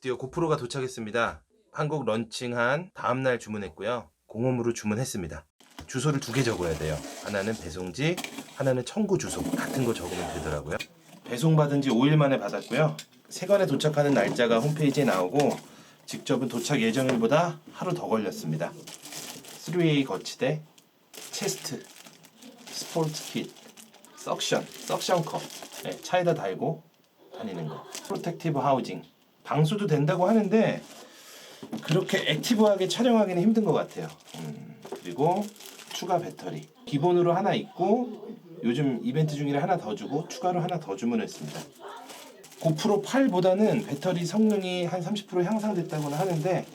드디어 고프로가 도착했습니다. 한국 런칭한 다음날 주문했고요. 공홈으로 주문했습니다. 주소를 두 개 적어야 돼요. 하나는 배송지, 하나는 청구 주소. 같은 거 적으면 되더라고요. 배송받은 지 5일 만에 받았고요. 세관에 도착하는 날짜가 홈페이지에 나오고 직접은 도착 예정일보다 하루 더 걸렸습니다. 3A 거치대, 체스트, 스포츠 킷, 석션, 석션 컵. 네, 차에다 달고 다니는 거. 프로텍티브 하우징. 방수도 된다고 하는데 그렇게 액티브하게 촬영하기는 힘든 것 같아요. 음, 그리고 추가 배터리. 기본으로 하나 있고 요즘 이벤트 중이라 하나 더 주고 추가로 하나 더 주문했습니다. 고프로 8보다는 배터리 성능이 한 30% 향상됐다고는 하는데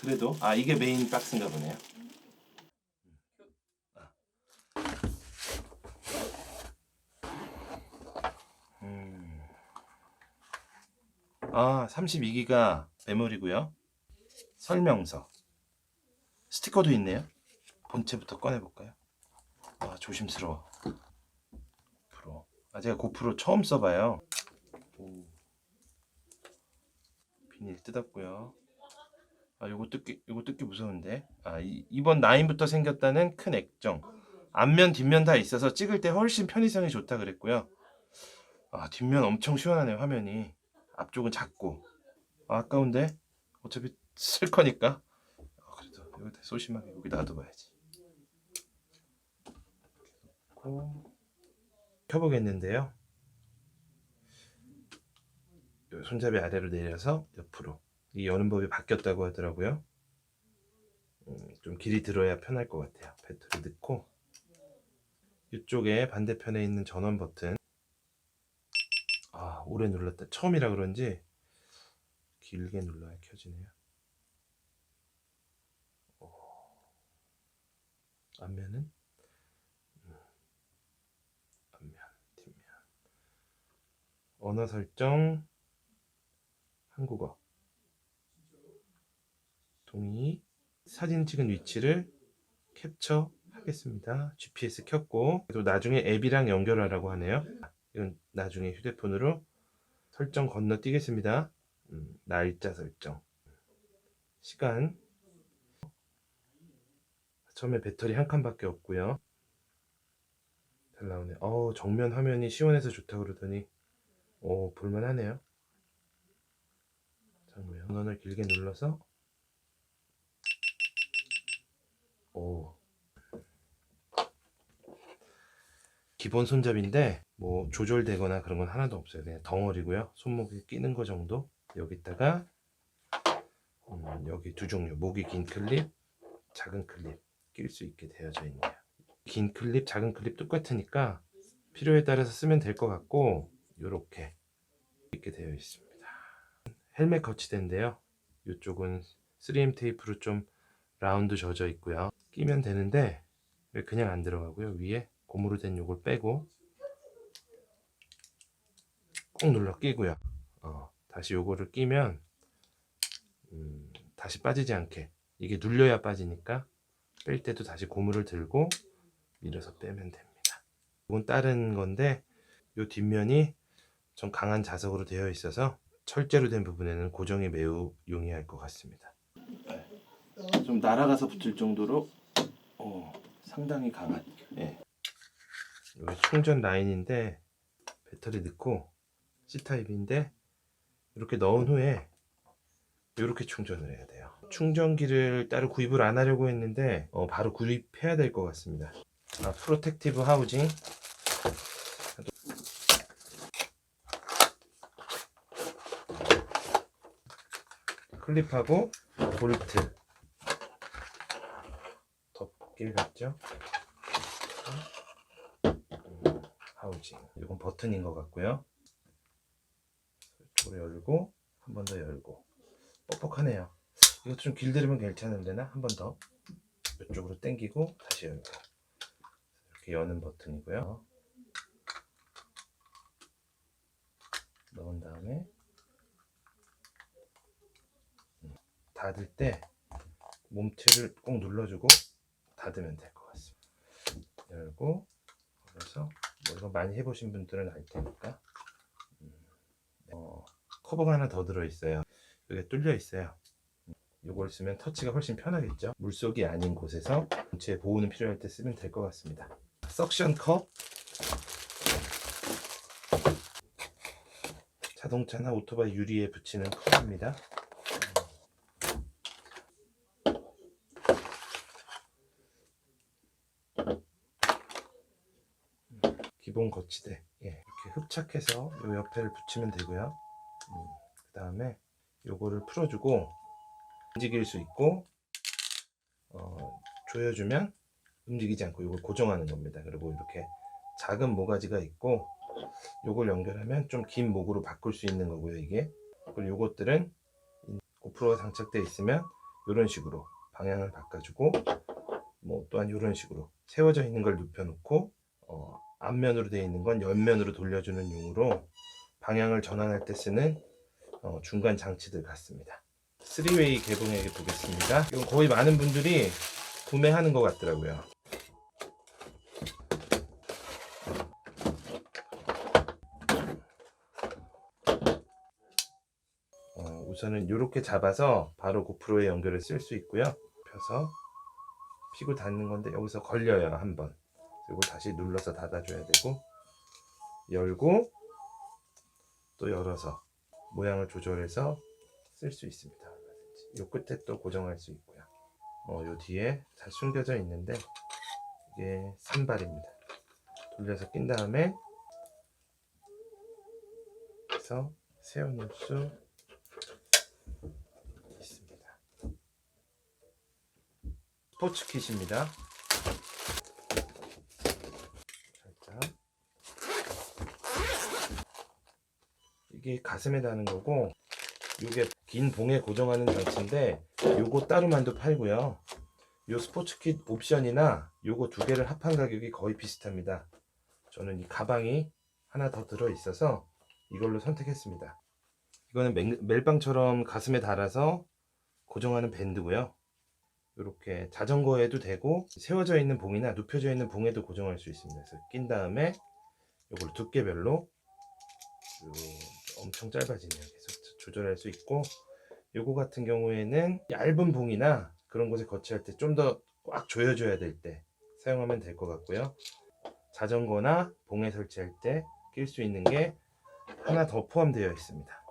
그래도 아 이게 메인 박스인가 보네요. 아 32기가 메모리고요. 설명서 스티커도 있네요. 본체부터 꺼내볼까요? 아 조심스러워. 프로. 아 제가 고프로 처음 써봐요. 오. 비닐 뜯었고요. 아 요거 뜯기 요거 뜯기 무서운데. 아 이, 이번 9부터 생겼다는 큰 액정. 앞면 뒷면 다 있어서 찍을 때 훨씬 편의성이 좋다 그랬고요. 아 뒷면 엄청 시원하네요 화면이. 앞쪽은 작고. 아, 아까운데 어차피 쓸 거니까. 아, 그래도 여기 소심하게 여기 놔둬봐야지. 켜보겠는데요. 요 손잡이 아래로 내려서 옆으로 이 여는 법이 바뀌었다고 하더라고요. 음, 좀 길이 들어야 편할 것 같아요. 배터리 넣고 이쪽에 반대편에 있는 전원 버튼 아 오래 눌렀다 처음이라 그런지 길게 눌러야 켜지네요. 오. 앞면은 음, 앞면 뒷면 언어 설정 한국어 동의 사진 찍은 위치를 캡처 하겠습니다. GPS 켰고 또 나중에 앱이랑 연결하라고 하네요. 이건 나중에 휴대폰으로 설정 건너뛰겠습니다. 음, 날짜 설정, 시간. 처음에 배터리 한 칸밖에 없고요. 잘 나오네. 어 정면 화면이 시원해서 좋다 그러더니 오 볼만하네요. 장면 전원을 길게 눌러서 오 기본 손잡이인데 뭐 조절되거나 그런 건 하나도 없어요. 그냥 덩어리고요. 손목에 끼는 거 정도. 여기다가 음, 여기 두 종류 목이 긴 클립, 작은 클립 낄 수 있게 되어져 있네요. 긴 클립, 작은 클립 똑같으니까 필요에 따라서 쓰면 될 것 같고 이렇게 있게 되어 있습니다. 헬멧 거치대인데요. 이쪽은 3M 테이프로 좀 라운드 젖어 있고요. 끼면 되는데 왜 그냥 안 들어가고요. 위에 고무로 된 요걸 빼고 꼭 눌러 끼고요. 어, 다시 요거를 끼면 음, 다시 빠지지 않게 이게 눌려야 빠지니까 뺄 때도 다시 고무를 들고 밀어서 빼면 됩니다. 이건 다른 건데 요 뒷면이 좀 강한 자석으로 되어 있어서 철제로 된 부분에는 고정이 매우 용이할 것 같습니다. 좀 날아가서 붙을 정도로 어, 상당히 강한. 예. 여기 충전 라인인데 배터리 넣고 C 타입인데 이렇게 넣은 후에 이렇게 충전을 해야 돼요. 충전기를 따로 구입을 안 하려고 했는데 어, 바로 구입해야 될 것 같습니다. 아, 프로텍티브 하우징 클립하고 볼트 덮길 같죠? 음, 하우징 이건 버튼인 것 같고요. 이쪽으로 열고 한 번 더 열고. 뻑뻑하네요. 이것도 좀 길들이면 괜찮은데나? 한 번 더. 이쪽으로 당기고 다시 열고. 이렇게 여는 버튼이고요. 넣은 다음에. 음, 닫을 때 몸체를 꼭 눌러주고 닫으면 될 것 같습니다. 열고 그래서 뭐 이거 많이 해보신 분들은 알 테니까 음, 어, 커버가 하나 더 들어 있어요. 여기 뚫려 있어요. 이걸 쓰면 터치가 훨씬 편하겠죠. 물속이 아닌 곳에서 전체 보호는 필요할 때 쓰면 될 것 같습니다. 석션 컵 자동차나 오토바이 유리에 붙이는 컵입니다. 기본 거치대 예, 이렇게 흡착해서 요 옆에를 붙이면 되고요. 그 다음에 요거를 풀어주고 움직일 수 있고 어, 조여주면 움직이지 않고 이걸 고정하는 겁니다. 그리고 이렇게 작은 모가지가 있고 요걸 연결하면 좀 긴 목으로 바꿀 수 있는 거고요. 이게 그리고 요것들은 이 고프로가 장착되어 있으면 이런 식으로 방향을 바꿔주고 뭐 또한 이런 식으로 세워져 있는 걸 눕혀놓고 어, 앞면으로 되어 있는 건 옆면으로 돌려주는 용으로 방향을 전환할 때 쓰는 어, 중간 장치들 같습니다. 3웨이 개봉해 보겠습니다. 이건 거의 많은 분들이 구매하는 것 같더라고요. 어, 우선은 이렇게 잡아서 바로 고프로에 연결을 쓸 수 있고요. 펴서 피고 닫는 건데 여기서 걸려요 한번. 그리고 다시 눌러서 닫아줘야 되고 열고 또 열어서 모양을 조절해서 쓸 수 있습니다. 요 끝에 또 고정할 수 있고요. 어, 요 뒤에 잘 숨겨져 있는데 이게 산발입니다. 돌려서 낀 다음에 그래서 세워놓을 수 있습니다. 스포츠 킷입니다. 이게 가슴에 다는 거고 이게 긴 봉에 고정하는 장치인데 요거 따로만도 팔고요. 요 스포츠킷 옵션이나 요거 두 개를 합한 가격이 거의 비슷합니다. 저는 이 가방이 하나 더 들어 있어서 이걸로 선택했습니다. 이거는 멜- 멜빵처럼 가슴에 달아서 고정하는 밴드고요. 이렇게 자전거에도 되고 세워져 있는 봉이나 눕혀져 있는 봉에도 고정할 수 있습니다. 그래서 낀 다음에 이걸 두께별로 요 엄청 짧아지네요. 계속 조절할 수 있고 요거 같은 경우에는 얇은 봉이나 그런 곳에 거치할 때 좀 더 꽉 조여줘야 될 때 사용하면 될 것 같고요. 자전거나 봉에 설치할 때 낄 수 있는 게 하나 더 포함되어 있습니다.